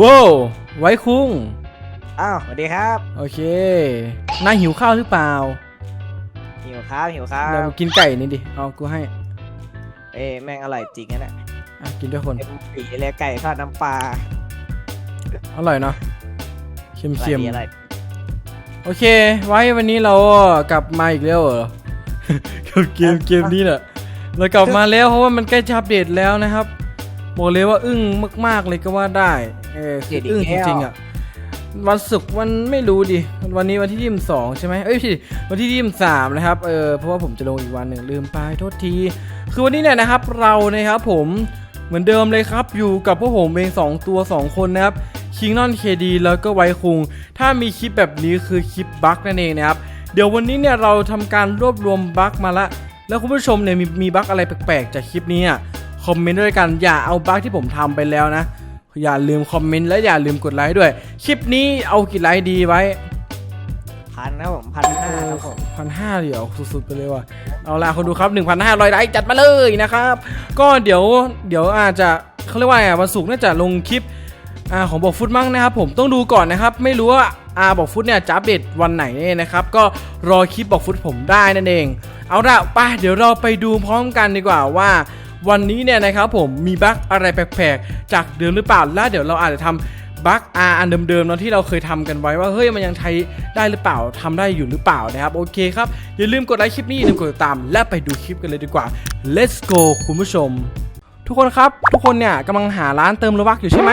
ว้าวไว้คุ้ง อ้าวสวัสดีครับโอเคนายหิวข้าวหรือเปล่าหิวครับหิวครัเดี๋ยวบกินไก่นี่ดิเอากูให้เอ้ยแม่งอร่อยจริงนะเนี่ยอะกินด้วยคนเต็มปีเลยไก่ทอดน้ำปลาอร่อยเนาะเค็มอร่อยเค็มดีอร่อยโอเค ไว้วันนี้เรากลับมาอีกแล้วเหรอกับเกมเกมนี้น่ะเรากลับมาแล้วเพราะว่ามันใกล้จะอัปเดตแล้วนะครับบอกเลยว่าอึ้งมากๆเลยก็ว่าได้ เออคืออึ้งจริงๆอะวันศุกร์วันไม่รู้ดิ วันนี้วันที่ยี่สิบสองใช่ไหมเอ้ยพี่วันที่ยี่สิบสามนะครับเออเพราะว่าผมจะลงอีกวันหนึ่งลืมไปโทษที คือวันนี้เนี่ยนะครับเรานะครับผมเหมือนเดิมเลยครับอยู่กับพวกผมเอง2ตัว2คนนะครับคิงนอนเคดีแล้วก็ไวคุง ถ้ามีคลิปแบบนี้คือคลิปบั๊กนั่นเองนะครับ เดี๋ยววันนี้เนี่ยเราทำการรวบรวมบั๊กมาละ แล้วคุณผู้ชมเนี่ยมีมีบั๊กอะไรแปลกๆ จากคลิปนี้อะคอมเมนต์ด้วยกันอย่าเอาบั๊กที่ผมทำไปแล้วนะ อย่าลืมคอมเมนต์และอย่าลืมกดไลค์ด้วย คลิปนี้เอากี่ไลค์ดีไว้พันครับผมพันห้าครับผมพันห้าเดี๋ยวสุดๆไปเลยว่ะเอาล่ะคนดูครับ 1,500ไลค์จัดมาเลยนะครับ ก็เดี๋ยวเดี๋ยวอาจจะเขาเรียกว่าไงอะวันศุกร์น่าจะลงคลิปอ่าของบอกฟุตมั้งนะครับผมต้องดูก่อนนะครับ ไม่รู้ว่าอาบอกฟุตเนี่ยจะอัปเดตวันไหนเนี่ยนะครับ ก็รอคลิปบอกฟุตผมได้นั่นเอง เอาละไปเดี๋ยวเราไปดูพร้อมกันดีกว่าว่า วันนี้เนี่ยนะครับผมมีบั๊กอะไรแปลกๆ จากเดิมหรือเปล่า แล้วเดี๋ยวเราอาจจะทำบั๊กอาอันเดิมๆเนาะที่เราเคยทำกันไว้ว่าเฮ้ยมันยังใช้ได้หรือเปล่าทำได้อยู่หรือเปล่านะครับโอเคครับอย่าลืมกดไลค์คลิปนี้อย่าลืมกดติดตาม และไปดูคลิปกันเลยดีกว่า let's go คุณผู้ชม ทุกคนครับ ทุกคนเนี่ยกำลังหาร้านเติมโลบักอยู่ใช่ไหม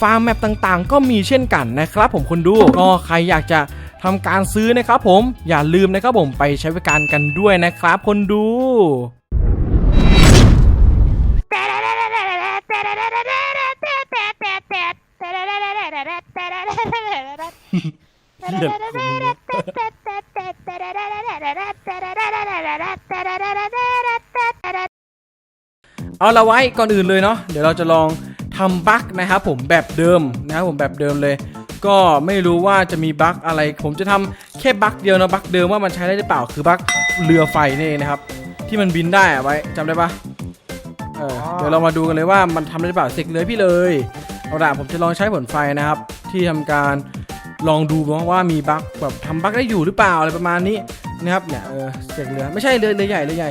ฟาร์มแมปต่างๆ ก็มีเช่นกันนะครับผมคนดูก็ใครอยากจะทำการซื้อนะครับผมอย่าลืมนะครับผมไปใช้บริการกันด้วยนะครับ คนดูเอาละไว้ก่อนอื่นเลยเนาะเดี๋ยวเราจะลอง ทำบั๊กนะครับผมแบบเดิมนะครับผมแบบเดิมเลย ก็ไม่รู้ว่าจะมีบั๊กอะไร ผมจะทำแค่บั๊กเดียวนะบั๊กเดิมว่ามันใช้ได้หรือเปล่าคือบั๊กเรือไฟนี่เองนะครับ ที่มันบินได้อะไว้จำได้ปะเออเดี๋ยวเรามาดูกันเลยว่ามันทำได้หรือเปล่าเสกเลยพี่เลยเอาละผมจะลองใช้ผลไฟนะครับ ที่ทำการลองดูว่ามีบั๊กแบบทำบั๊กได้อยู่หรือเปล่าอะไรประมาณนี้นะครับเนี่ยเออเสกเรือไม่ใช่เรือเรือใหญ่เรือใหญ่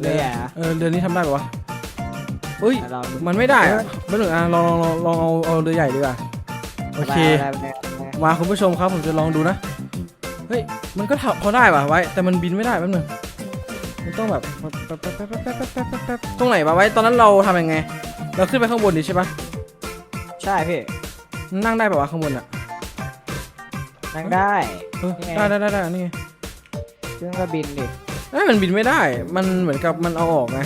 เลยอะเออเรือนี้ทำได้ปะวะ อุ้ย เราดูมันไม่ได้อะไม่ถึงอะลองลองลองลองเอาเอาเรือใหญ่ดีกว่าโอเค ได้ได้ได้มาคุณผู้ชมครับผมจะลองดูนะ เฮ้ย มันก็ทำพอได้ว่ะไว้ แต่มันบินไม่ได้แป๊บนึงมันต้องแบบแป๊บแป๊บแป๊บแป๊บแป๊บแป๊บแป๊บแป๊บแป๊บตรงไหนวะไว้ ตอนนั้นเราทำยังไง เราขึ้นไปข้างบนดิใช่ปะใช่พี่นั่งได้ปะวะข้างบนอะนั่งได้เออนี่ไงได้ได้ได้ได้นี่ไง ซึ่งก็บินดิ เอ้ยมันบินไม่ได้ มันเหมือนกับมันเอาออกไง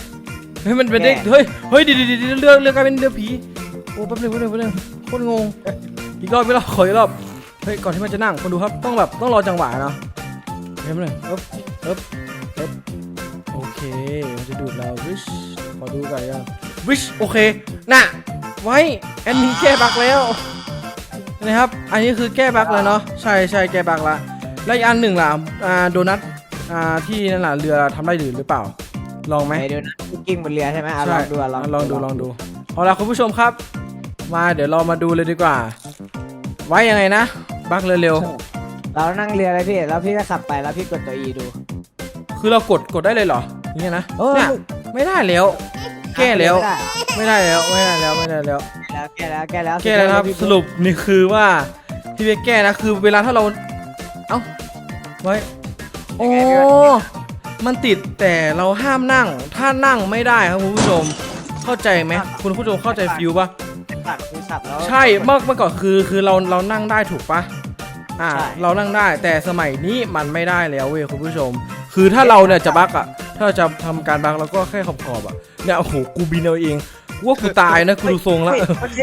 เฮ้ยมันเป็นได้แน่เฮ้ยเฮ้ยเดีเดีเดี๋ยวเรือเรือกลายเป็นเรือผีโอ้แป๊บนึงแป๊บนึงแป๊บนึงโคตรงงอีกรอบอีกรอบขออีกรอบเฮ้ยก่อนที่มันจะนั่งคนดูครับต้องแบบต้องรอจังหวะเนาะเฮ้ยแป๊บนึงเอ๊บเอ๊บเอ๊บโอเคมันจะดูดเราวิชขอดูก่อนยังวิชโอเคน่ะไว้แอดมินแก้บั๊กแล้วนะครับอันนี้คือแก้บั๊กแล้วเนาะใช่ใช่แก้บั๊กละแล้วอีกอันหนึ่งล่ะอ่าโดนัทอ่าที่นั่นแหละเรือทำได้หรือหรือเปล่า ลองไหมไปดูนะกิ้งบนเรือใช่ไหมอะลใช่องดูอะลองดูลองดูเอาละคุณผู้ชมครับ มาเดี๋ยวเรามาดูเลยดีกว่า ไว้ยังไงนะ บักเร็วเรานั่งเรือเลยพี่แล้วพี่ก็ขับไปแล้วพี่กดตัว E ดูๆคือเรากดกดได้เลยเหรออย่างเงี้ยนะเออเนี่ยไม่ได้แล้วแก้แล้วไม่ได้เหรอไม่ได้แล้วไม่ได้แล้วไม่ได้แล้วแล้วแก้แล้วแก้แล้วแก้แล้วนะครับพี่สรุปนี่คือว่าที่เบกแก้นะคือเวลาถ้าเรา เอ้าไว้โอ้ มันติดแต่เราห้ามนั่ง ถ้านั่งไม่ได้ครับคุณผู้ชม เข้าใจไหมคุณผู้ชมเข้าใจฟิลปะตัดคือสับแล้วใช่เมื่อเมื่อก่อนคือคือเราเรานั่งได้ถูกปะอ่าใช่เรานั่งได้แต่สมัยนี้มันไม่ได้แล้วเว้ยคุณผู้ชม คือถ้าเราเนี่ยจะบักอะ ถ้าเราจะทำการบักเราก็แค่ขอบขอบๆอะเนี่ยโอ้โหกูบินเอาเองว่ากูตายนะกูดูทรงแล้วเฮ้ยโอเค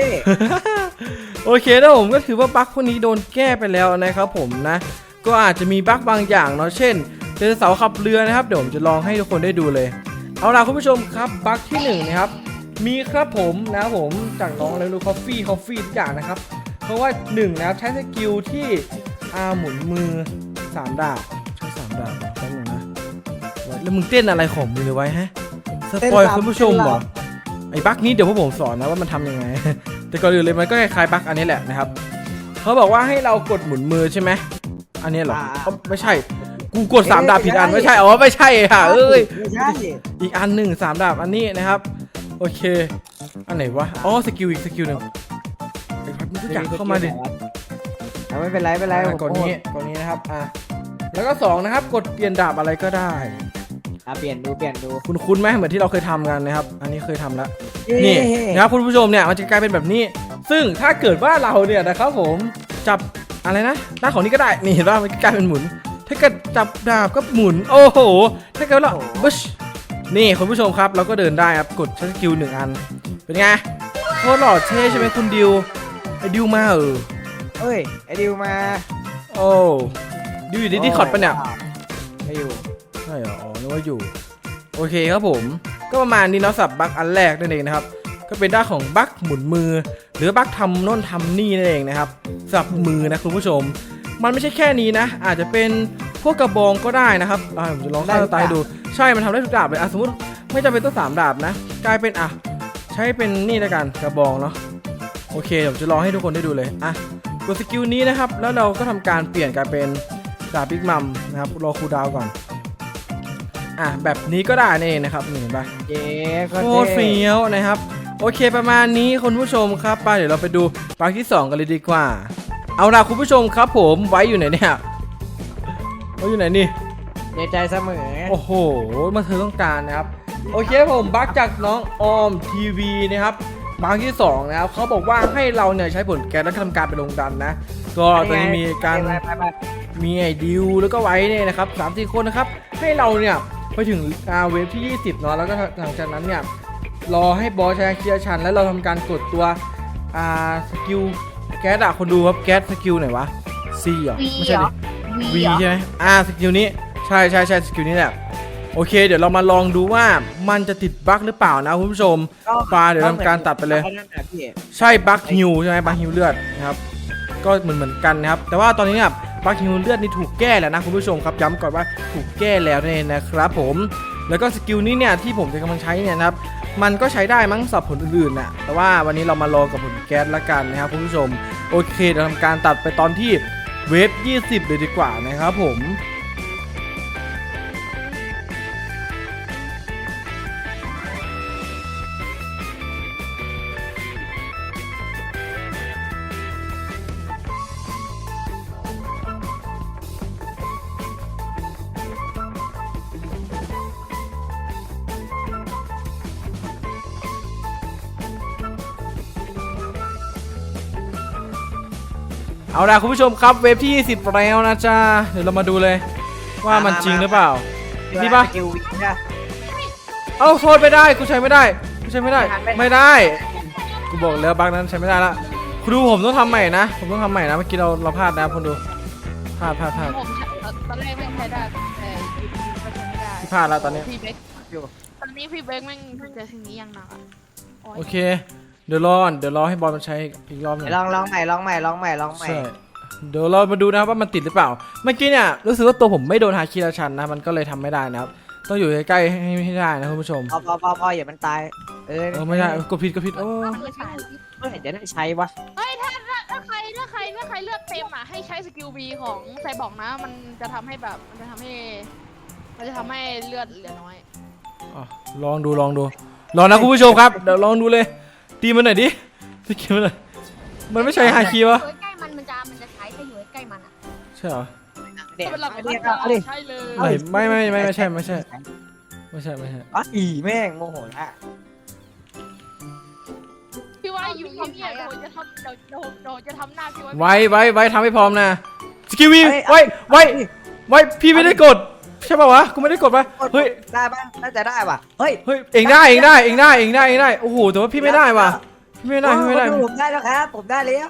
โอเคนะผมก็ถือว่าบั๊กพวกนี้โดนแก้ไปแล้วนะครับผมนะ ก็อาจจะมีบั๊กบางอย่างเนาะเช่น เจอเสาขับเรือนะครับเดี๋ยวผมจะลองให้ทุกคนได้ดูเลย เอาล่ะคุณผู้ชมครับบั๊กที่หนึ่งนะครับมีครับผมนะครับผมจากน้องเลลูคอฟฟี่คอฟฟี่ทุกอย่างนะครับ เพราะว่าหนึ่งนะครับใช้สกิลที่อาหมุนมือสามดาบใช้สามดาบเหรอแป๊บนึงนะแล้วมึงเต้นอะไรของมึงเลยไว้ฮะสปอยคุณผู้ชมเหรอไอ้บั๊กนี้เดี๋ยวพวกผมสอนนะว่ามันทำยังไง แต่ก่อนอื่นเลยมันก็คล้ายๆบั๊กอันนี้แหละนะครับ เขาบอกว่าให้เรากดหมุนมือใช่ไหมอันนี้เหรออ่าเอ้าไม่ใช่ กูกดสามดาบผิดอันไม่ใช่อ๋อไม่ใช่ค่ะเอ้ยไม่ใช่อีกอันหนึ่งสามดาบอันนี้นะครับ โอเค อันไหนวะอ๋อสกิลอีกสกิลหนึ่งไอ้พัดมึงก็อยากเข้ามาดิเอาไม่เป็นไรไม่เป็นไรอะผมกดนี้กดนี้นะครับอะแล้วก็สองนะครับ กดเปลี่ยนดาบอะไรก็ได้อะเปลี่ยนดูเปลี่ยนดูคุณคุ้นไหมเหมือนที่เราเคยทำกันนะครับ อันนี้เคยทำแล้วนี่นะครับคุณผู้ชมเนี่ยมันจะกลายเป็นแบบนี้ ซึ่งถ้าเกิดว่าเราเนี่ยนะครับผมจับอะไรนะด้านของนี้ก็ได้นี่เห็นว่ามันกลายเป็นหมุน ถ้าเกิดจับดาบก็หมุน โอ้โห ถ้าเกิดเราบุชนี่คุณผู้ชมครับ เราก็เดินได้ครับ กดใช้สกิลหนึ่งอัน เป็นไงโคตรหล่อเท่ใช่ไหมคุณดิว ไอ้ดิวมาเออเอ้ย ไอดิวมา โอ้ดิวอยู่ดีๆคอร์ดปะเนี่ยไม่อยู่ใช่เหรออ๋อนึกว่าอยู่ โอเคครับผม ก็ประมาณนี้เนาะสับบั๊กอันแรกนั่นเองนะครับ ก็เป็นด้านของบั๊กหมุนมือ หรือบั๊กทำโน่นทำนี่นั่นเองนะครับสับมือนะคุณผู้ชม มันไม่ใช่แค่นี้นะ อาจจะเป็นพวกกระบองก็ได้นะครับอ่าผมจะลองสร้างสไตล์ให้ดู ใช่ มันทำได้ทุกดาบเลยอะสมมติไม่จำเป็นต้องสามดาบนะ กลายเป็นอะใช้เป็นนี่แล้วกันกระบองเนาะ โอเคเดี๋ยวผมจะลองให้ทุกคนได้ดูเลย อะ กดสกิลนี้นะครับ แล้วเราก็ทำการเปลี่ยนกลายเป็นดาบบิ๊กมัมนะครับ รอคูลดาวน์ก่อน อะแบบนี้ก็ได้นี่เองนะครับนี่เห็นปะเย้โคตรเฟี้ยวนะครับ โอเคประมาณนี้คุณผู้ชมครับไปเดี๋ยวเราไปดูปาร์ทที่ 2 กันเลยดีกว่า เอาล่ะคุณผู้ชมครับผมไว้อยู่ไหนเนี่ยไว้อยู่ไหนนี่ในใจเสมอ โอ้โหมาเธอต้องการนะครับ โอเคผมบักจากน้องออมทีวีนะครับบักที่สองนะครับเขาบอกว่าให้เราเนี่ยใช้ผลแก๊สแล้วก็ทำการไปลงดันนะก็ตอนนี้มีการไปไปไปมีไอ้ดิวแล้วก็ไว้เนี่ยนะครับสามสี่คนนะครับ ให้เราเนี่ยไปถึงอ่าเวฟที่ 20เนาะแล้วก็หลังจากนั้นเนี่ยรอให้บอสใช้เคลียร์ชัน แล้วเราทำการกดตัวอ่าสกิลแก๊สอะคนดูครับแก๊สสกิลไหนวะ C เหรอวีไม่เหใช่รดิ อ V ใช่ไหมอ่าสกิลนี้ใช่ใช่ใช่สกิลนี้แหละ โอเค เดี๋ยวเรามาลองดูว่ามันจะติดบั๊กหรือเปล่านะคุณผู้ชมปลาเดี๋ยวทำการตัดไปเลย อานั่นน่ะพี่ใช่บั๊กฮิวใช่ไหมบั๊กฮิวเลือดนะครับก็เหมือนเหมือนกันนะครับ แต่ว่าตอนนี้เนี่ยบั๊กฮิวเลือดนี่ถูกแก้แล้วนะคุณผู้ชมครับย้ำก่อนว่าถูกแก้แล้วนั่นเองนะครับผมแล้วก็สกิลนี้เนี่ยที่ผมจะกำลังใช้เนี่ยนะครับ มันก็ใช้ได้มั้งสำหรับผลอื่นๆน่ะแต่ว่าวันนี้เรามาลองกับผลแก๊สละกันนะครับคุณผู้ชม โอเคเดี๋ยวทำการตัดไปตอนที่เวฟ 20 เลยดีกว่านะครับผม เอาล่ะคุณผู้ชมครับเวฟที่ 20 แล้วนะจ๊ะเดี๋ยวเรามาดูเลยว่ามันจริงหรือเปล่า นี่ปะสกิลวิ่งนะเอ้าโทษไม่ได้กูใช้ไม่ได้กูใช้ไม่ได้ไม่ทันไม่ทันไม่ได้กูบอกแล้วบั๊กนั้นใช้ไม่ได้ละคุณดูผมต้องทำใหม่นะผมต้องทำใหม่นะเมื่อกี้เราเราพลาดนะคุณดูพลาดพลาดพลาด ผมตอนแรกไม่ใช้ได้แต่ยูทูบก็ใช้ไม่ได้ที่พลาดแล้วตอนนี้พี่เบคอยู่ตอนนี้พี่เบคแม่งเจอสิ่งนี้อย่างหนักอะโอ้ยโอเค เดี๋ยวรอก่อนเดี๋ยวรอให้บอลมันใช้อีกรอบหนึงลองลองใหม่ลองใหม่ลองใหม่ลองใหม่ใช่เดี๋ยวเรามาดูนะครับว่ามันติดหรือเปล่า เมื่อกี้เนี่ยรู้สึกว่าตัวผมไม่โดนฮาคิราชันนะมันก็เลยทำไม่ได้นะครับ ต้องอยู่ใกล้ๆให้ให้ได้นะคุณผู้ชมพอพอพอพออย่ามันตาย เออเออไม่ได้กดผิดกดผิดโอ้มันไม่ใช่เมื่อไหร่จะได้ใช้วะเฮ้ยถ้าถ้าถ้าใครถ้าใครถ้าใครเลือกเต็มอะให้ใช้สกิลบีของไซบอร์กนะ มันจะทำให้แบบมันจะทำให้ มันจะทำให้เลือดเหลือน้อย อะลองดูลองดูลองนะคุณผู้ชมครับเดี๋ยวลองดูเลย ตีมันหน่อยดิสกิลมันหน่อยมันไม่ใช่ฮาคิวะอยู่ใกล้มันมันจะมันจะใช้ถ้าอยู่ใกล้มันอะใช่เหรอเด็กเป็นหลักเอาเรีดิยกเอาดิใช่เลยไม่ไม่ไม่ไม่ไม่ใช่ไม่ใช่ไม่ใช่ไม่ใช่อ๋ออีแม่งโมโหละพี่ว่าอยู่เงียบๆเดี๋ยวจะทำเดี๋ยวเดี๋ยวเดี๋ยวจะทำหน้าพี่ไว้ไว้ไว้ไว้ทำให้พร้อมนะสกิลวีไว้ไว้ไว้พี่ไม่ได้กด ใช่ป่าวะกูไม่ได้กดปะเฮ้ยได้ปะน่าจะได้ป่ะเฮ้ยเฮ้ยเองได้เองได้เองได้เองได้เองได้โอ้โหแต่ว่าพี่ไม่ได้ว่ะพี่ไม่ได้พี่ไม่ได้โอ้ผมได้แล้วครับผมได้แล้ว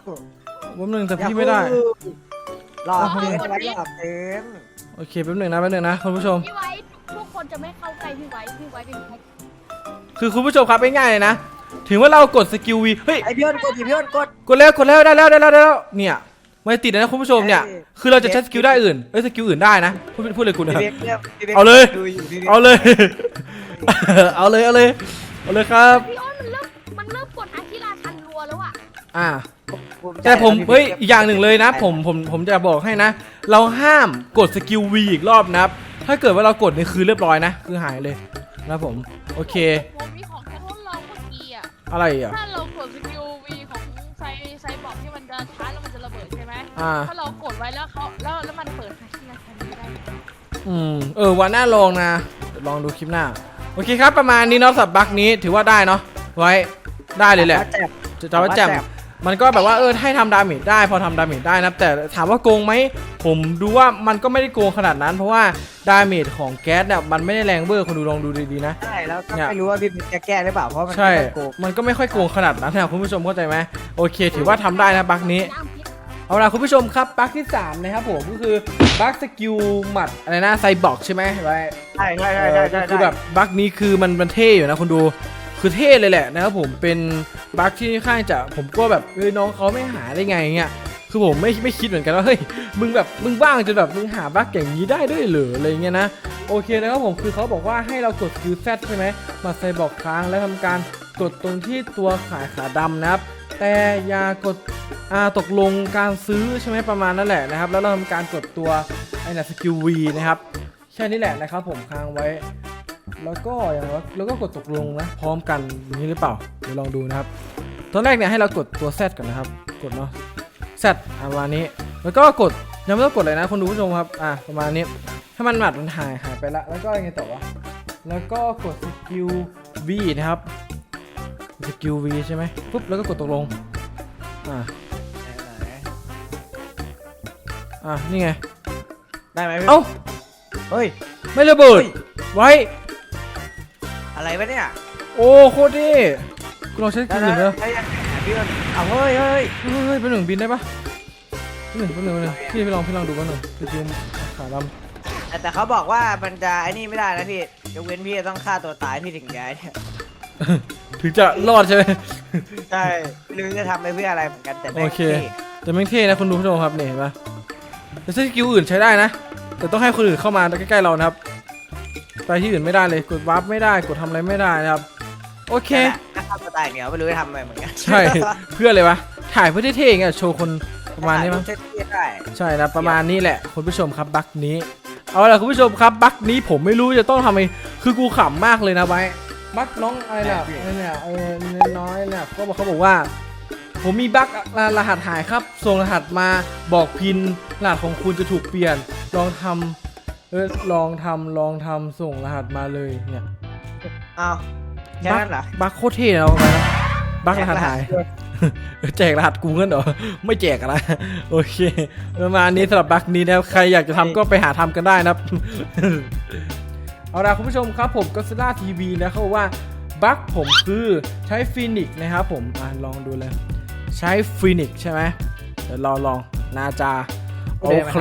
แป๊บนึงแต่พี่ไม่ได้รอเกินไปรอเกินโอเคแป๊บนึงนะแป๊บนึงนะคุณผู้ชมพี่ไว้ทุกคนจะไม่เข้าใกล้พี่ไว้พี่ไว้เป็นใครคือคุณผู้ชมครับง่ายๆเลยนะถึงว่าเรากดสกิลวีเฮ้ยไอพี่อ้นกดพี่อ้นกดกดแล้วกดแล้วได้แล้วได้แล้วได้แล้วเนี่ย ไม่ติดนะคุณผู้ชมเนี่ยเอ้ยคือเราจะใช้สกิลได้อื่นเอ้ยสกิลอื่นได้นะ พูดพูดเลยคุณพี่นะเบคนี่พี่บคเอาเลย ดูอยู่พี่บคเอาเลย เอาเลย เอาเลย เอาเลยครับ พี่อ้นมันเริ่มมันเริ่มกดอาคิราชันรัวแล้วอะอ่าภูใจแต่ผมพี่บคเฮ้ยอีกอย่างหนึ่งเลยนะ ผมผมผมจะบอกให้นะ เราห้ามกดสกิลวีอีกรอบนะครับ ถ้าเกิดว่าเรากดนี่คือเรียบร้อยนะ คือหายเลยนะครับผม โอเค ผมมีของแค่ทดลองเมื่อกี้อะอะไรอะ ถ้าเรา อ่า ถ้าเรากดไว้แล้วเขาแล้วแล้วมันเปิดให้ที่นาทีนี้ได้อืม เออ วันหน้าลองนะเดี๋ยวลองดูคลิปหน้า โอเคครับ ประมาณนี้เนาะสับบักนี้ถือว่าได้เนาะ ไว้ ได้เลยแหละว่าแจ่มจะจะว่าแจ่ม มันก็แบบว่าเออให้ทำดาเมจได้พอทำดาเมจได้นะแต่ถามว่าโกงไหมผมดูว่ามันก็ไม่ได้โกงขนาดนั้น เพราะว่าดาเมจของแก๊สเนี่ยมันไม่ได้แรงเบอร์คนดูลองดูดีๆนะใช่แล้วก็เนี่ย ไม่รู้ว่าพี่เบคจะแก้หรือเปล่าเพราะมันใช่ไม่โกงมันก็ไม่ค่อยโกงขนาดนั้นนะคุณผู้ชมเข้าใจไหมโอเค ถือว่าทำได้นะบักนี้ย่างพิษ เอาล่ะคุณผู้ชมครับบักที่สามนะครับผมก็คือบักสกิลหมัดอะไรนะไซบอกใช่ไหมไว้ใช่ใช่ใช่ใช่ใช่คือแบบบั๊กนี้คือมันมันเท่อยู่นะคุณดูคือเท่เลยแหละนะครับผมเป็นบั๊กที่ค่อนข้างจะผมก็แบบเอ้ยน้องเขาไม่หาได้ไงเงี้ยคือผมไม่ไม่คิดเหมือนกันว่าเฮ้ยมึงแบบมึงบ้างจนแบบมึงหาบั๊กอย่างนี้ได้ด้วยเหรออะไรเงี้ยนะโอเคนะครับผมคือเขาบอกว่าให้เรากดคิวแซใช่ไหมมาใส่บอกค้างแล้วทำการกดตรงที่ตัวขายขาดำนะครับ แต่อย่ากดอ่าตกลงการซื้อใช่ไหมประมาณนั่นแหละนะครับ แล้วเราทำการกดตัวไอ้น่ะสกิลวีนะครับแค่นี้แหละนะครับผมค้างไว้ แล้วก็อย่างว่าแล้วก็กดตกลงนะพร้อมกันอย่างนี้หรือเปล่าเดี๋ยวลองดูนะครับตอนแรกเนี่ยให้เรากดตัว Z ก่อนนะครับ กดเนาะ Z ประมาณนี้ แล้วก็กดยังไม่ต้องกดเลยนะคนดูผู้ชมครับ อะประมาณนี้ถ้ามันหมัดมันหายหายไปละ แล้วก็ยังไงต่อวะ แล้วก็กดสกิล V นะครับ สกิล V ใช่ไหมปุ๊บแล้วก็กดตกลง อะอะนี่ไง ได้ไหมพี่เอ้า เฮ้ย ไม่ระเบิดเฮ้ยไว้ อะไรวะเนี่ย โอ้โคตรดีกูลองใช้สกิลอื่นแล้วได้ยังพี่อ้นเอาเฮ้ยเฮ้ยเฮ้ยเฮ้ยเป็นหนึ่งบินได้ปะเป็นหนึ่งเป็นหนึ่งเป็นหนึ่งพี่ไปลองพี่ลองดูกันหนึ่งสกิลขาดแต่แต่เขาบอกว่ามันจะไอ้นี่ไม่ได้นะพี่ยกเว้นพี่จะต้องฆ่าตัวตายพี่ถึงจะไอ้เนี่ยำ ถึงจะรอดใช่ไหม ใช่ไม่รู้จะทำไปเพื่ออะไรเหมือนกันแต่แม่งโอเค ท่แต่แม่งเท่นะคุณดูผู้ชมครับนี่เห็นปะแต่สกิลอื่นใช้ได้นะ แต่ต้องให้คนอื่นเข้ามาใกล้ๆเรานะครับ ไปที่อื่นไม่ได้เลยกดวาร์ปไม่ได้กดทำอะไรไม่ได้นะครับ โอเค นั่นแหละถ้าฆ่าตัวตายอย่างเดียวไม่รู้จะทำอะไรเหมือนกันใช่ เพื่ออะไรวะถ่ายเพื่อเท่ๆไงโชว์คนประมาณนี้มั้งเท่ๆได้ ใช่นะประมาณนี้แหละคุณผู้ชมครับบั๊กนี้ เอาล่ะคุณผู้ชมครับบั๊กนี้ผมไม่รู้จะต้องทำไงคือกูขำมากเลยนะไว้ บั๊กน้องอะไรเนี่ยอะไรเนี่ยเออน้อยเนี่ยก็บอกเขาบอกว่า ผมมีบั๊กรหัสหายครับ ส่งรหัสมาบอกพินรหัสของคุณจะถูกเปลี่ยน ลองทำเออลองทำลองทำส่งรหัสมาเลยเนี่ยเอาแค่นั้นเหรอบั๊กโคตรเท่นะเอาไปนะบั๊กรหัสหายแจกรหัสกูเงินเหรอ ไม่แจกอะนะโอเคประมาณนี้สำหรับบัคนี้นะครับใครอยากจะทำก็ไปหาทำกันได้นะครับ เอาล่ะคุณผู้ชมครับผมก็ซ l ่าทีวีนะเขาบอกว่าบัคผมคือใช้ฟีนิกนะครับผมอะลองดูเลย ใช้ฟีนิกใช่ไหมเดี๋ยวรอลองนาจาโอเค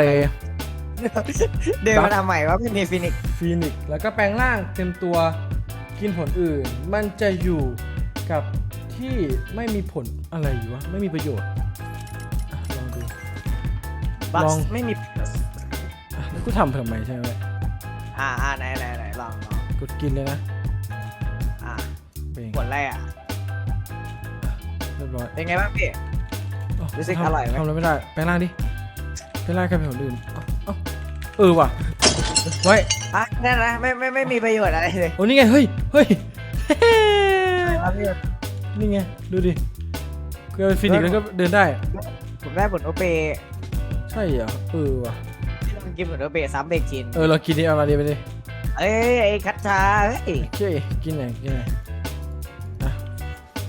เดินมาทำใหม่ว่าไม่มีฟินิกซ์ฟีนิกแล้วก็แปลงร่างเต็มตัวกินผลอื่น มันจะอยู่กับที่ไม่มีผลอะไรอยู่วะไม่มีประโยชน์อะลองดูบัลองไม่มีอะแล้วกูทำทำไมใช่ไหม อ่าอ่าไหนไหนไหนลองลองกดกินเลยนะอ่าเป่งผลอะไรอะเรียบร้อยเป็นไงบ้างพี่เอ้ารู้สึกทำอร่อยไหม ทำอะไรไม่ได้แปลงร่างดิแปลงร่างกันเป็นคนอื่นเอ้าเอ้าเออว่ะไว้อะนั่นนะไม่ไม่ไม่มีประโยชน์อะไรเลยโอ้นี่ไงเฮ้ยเฮ้ยครับพี่นี่ไงดูดิกูเป็นฟินิกซ์แล้วก็เดินได้ผมได้ผลโอเป ใช่เหรอเออว่ะ ที่ลองกินผลโอเปซ้ำเบกิน เออเรากินดิเอามาดิไปดิเอ้ยไอ้คัตชาเฮ้ยโอเคกินหน่อยกินหน่อยอะ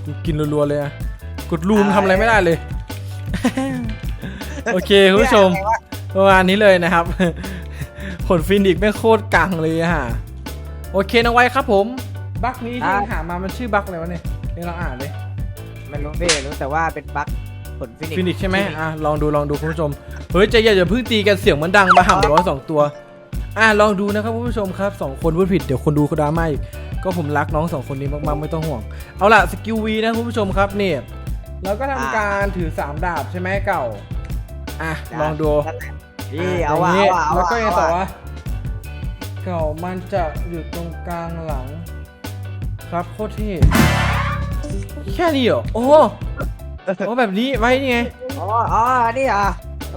กูกินรัวๆเลยอะกดรูมทำอะไรไม่ได้เลย โอเคคุณผู้ชมเนี่ยอะไรวะประมาณนี้เลยนะครับ ผลฟินิกซ์ไม่โคตรกังเลยอะฮะโอเคน้องไว้ครับผมบั๊กนี้ที่หามามันชื่อบั๊กอะไรวะเนี่ยเดี๋ยวเราอ่านเลยไม่รู้พี่รู้แต่ว่าเป็นบั๊กผลฟินิกซ์ฟินิกซ์ใช่ไหมอะลองดูลองดูคุณผู้ชม เฮ้ยใจเย็นอย่าเพิ่งตีกันเสียงมันดังมาห่ำร้อยสองตัว อะลองดูนะครับคุณผู้ชมครับสองคนพูดผิดเดี๋ยวคนดูเขาดราม่าอีกก็ผมรักน้องสองคนนี้มากๆไม่ต้องห่วง เอาล่ะสกิลวีนะคุณผู้ชมครับนี่เราก็ทำการถือสามดาบใช่ไหมเก่า อะลองดูพี่เอาว่ะย่งเอานี้ว่ะเอาแล้วว่ะก็ยังเอาต่อว่ะวะเก่ามันจะอยู่ตรงกลางหลัง ครับโคตรเท่แค่นี้เหรอโอ้โหโอ้แบบนี้ไว้นี่ไงอ๋ออ๋อนี่อะ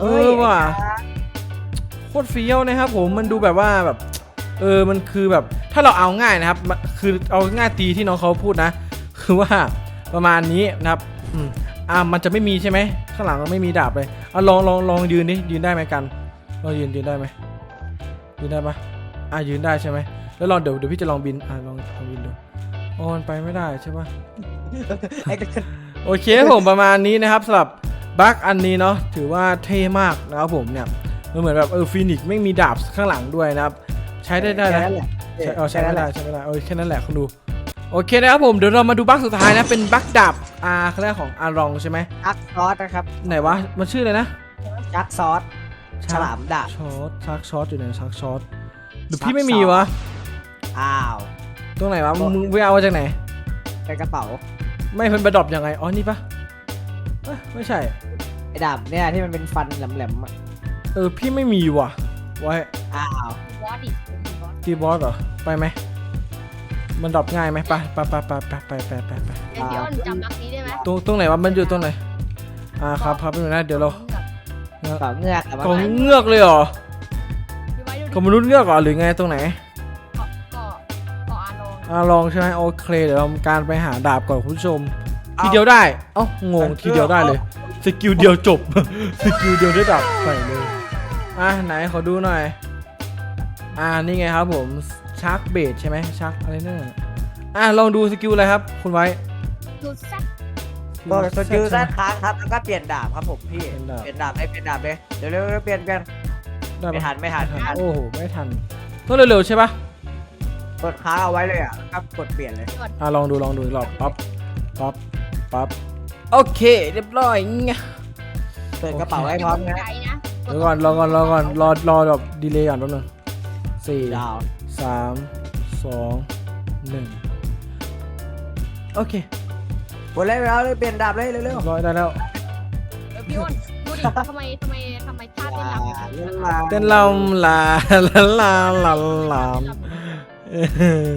เออว่ะโคตรเฟี้ยวนะครับผมมันดูแบบว่าแบบเออมันคือแบบถ้าเราเอาง่ายนะครับมันคือเอาง่ายตีที่น้องเขาพูดนะ คือว่าประมาณนี้นะครับอืมอ่ามันจะไม่มีใช่ไหมข้างหลังมันไม่มีดาบเลยเอาลองลองลองยืนดิยืนได้ไหมกันลองยืนยืนได้ไหมยืนได้ปะอะยืนได้ใช่ไหมแล้วลองเดี๋ยวเดี๋ยวพี่จะลองบินอะลองลองบินดูอ๋อมันไปไม่ได้ใช่ปะไอ้กระโอเคครับผมประมาณนี้นะครับสำหรับ บั๊กอันนี้เนาะถือว่าเท่มากนะครับผมเนี่ยมันเหมือนแบบเออฟินิกไม่มีดาบข้างหลังด้วยนะครับ ใช้ได้ได้นะแค่นั้นแหละใช้เอาใช้ไม่ได้ใช้ไม่ได้เออแค่นั้นแหละคุณดูโอเคนะครับผมเดี๋ยวเรามาดูบั๊กสุดท้ายนะเป็นบั๊กดาบอาแรกของอารองใช่ไหมชักซอสนะครับไหนวะมันชื่ออะไรนะชักซอสฉลามดาบช็อตชักช็อตอยู่ไหนชักช็อตหรือชักพี่ไม่มีช็อตวะอ้าวตรงไหนวะมึงมึงไปเอามาจากไหนในกระเป๋า ไม่เป็นประดอบยังไงอ๋อนี่ปะเอ้ยไม่ใช่ ไอ้ดาบเนี่ยที่มันเป็นฟันแหลมๆอะเออพี่ไม่มีว่ะ ไว้อ้าวบอสดิบอสตีบอสเหรอ ไปไหม มันดรอปง่ายไหมไปไปไปไปไปไปไปไปไปเดี๋ยวพี่อ้นจำรักนี้ได้ไหมตรงตรงไหนวะมันอยู่ตรงไหน อ่าครับครับไปดูนะเดี๋ยวเราเปล่าเงือกอะกล่องมันเงือกเลยเหรอพี่ไว้ดูกล่องมนุษย์เงือกเหรอหรือไงตรงไหน เกาะเกาะเกาะอาลองอ่าลองใช่ไหมโอเคเดี๋ยวเราทำการไปหาดาบก่อนคุณผู้ชม ทีเดียวได้ เอ้างงทีเดียวได้เลยส กิลเดียวจบ สกิลเดียวได้ดาบใส่เลย อะไหนขอดูหน่อย อ่านี่ไงครับผมชักเบดใช่ไหมชักอะไรเนี่ยอะลองดูสกิลอะไรครับ คุณไว้ดูแซ่บก็สกิลใช่ด้าไหมนค้างครับแล้วก็เปลี่ยนดาบครับผมพี่ เปลี่ยนดาบเปลี่ยนดาบเลยเปลี่ยนดาบเลยเดี๋ยวเร็วๆเปลี่ยนเปลี่ยนได้ปะไม่ทันไม่ทันไม่ทันโอ้โหไม่ทันต้องเร็วๆใช่ปะกดค้างเอาไว้เลยอะแล้วก็กดเปลี่ยนเลยอะลองดูลองดูอีกรอบปั๊บปั๊บปั๊บ โอเค เรียบร้อยงะเปิดกระเป๋าไว้พร้อมนะใจนะเดี๋ยวก่อนรอก่อนรอก่อนรอรอแบบดีเลย์ก่อนแป๊บนึงสี่ดาว สามสองหนึ่งโอเคกดเลยแล้วเลยเปลี่ยนดาบเลยเร็วเรียบร้อยได้แล้ว เออพี่อ้นดูดิทำไมทำไมทำไมท่าๆเต้นรำลาลาเต้นลำลาลาลาลาเออ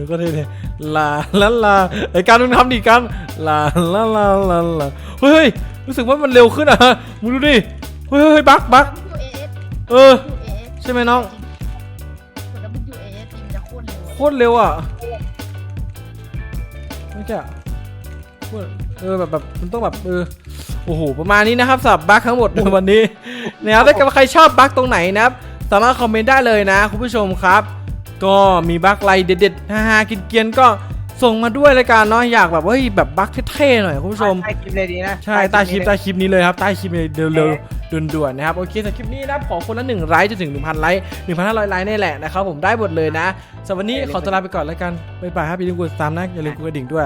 ก็ได้เลยลาลาลาไอการมึงทำดิการลาลาลาลาลาเฮ้ยรู้สึกว่ามันเร็วขึ้นอะมึงดูดิเฮ้ยเฮ้ยบักบักยูเอสเออยูเอสใช่ไหมน้องเหมือนยูเอสจริงจะโคตรเร็วโคตรเร็วอะไม่ใช่อะเออแบบแบบมันต้องแบบเออโอ้โหประมาณนี้นะครับสำหรับบั๊กทั้งหมดในวันนี้นะครับถ้าเกิดว่าใครชอบบั๊กตรงไหนนะครับ สามารถคอมเมนต์ได้เลยนะ คุณผู้ชมครับ ก็มีบั๊กอะไรเด็ดๆฮาๆกินเกียนๆก็ส่งมาด้วยรายการเนาะอยากแบบว่าเฮ้ยแบบบั๊กเท่ๆหน่อยคุณผู้ชมใต้คลิปเลยดีนะใช่ใต้คลิปใต้คลิปนี้เลยครับใต้คลิปนี้เร็วๆด่วนๆนะครับโอเคสำหรับคลิปนี้นะครับขอคนละหนึ่งไลค์จนถึง1,000ไลค์1,500ไลค์นี่แหละนะครับผมได้หมดเลยนะสำหรับวันนี้ขอตัวลาไปก่อนแล้วกันบ๊ายบายครับอย่าลืมกดติดตามนะอย่าลืมกดกระดิ่งด้วย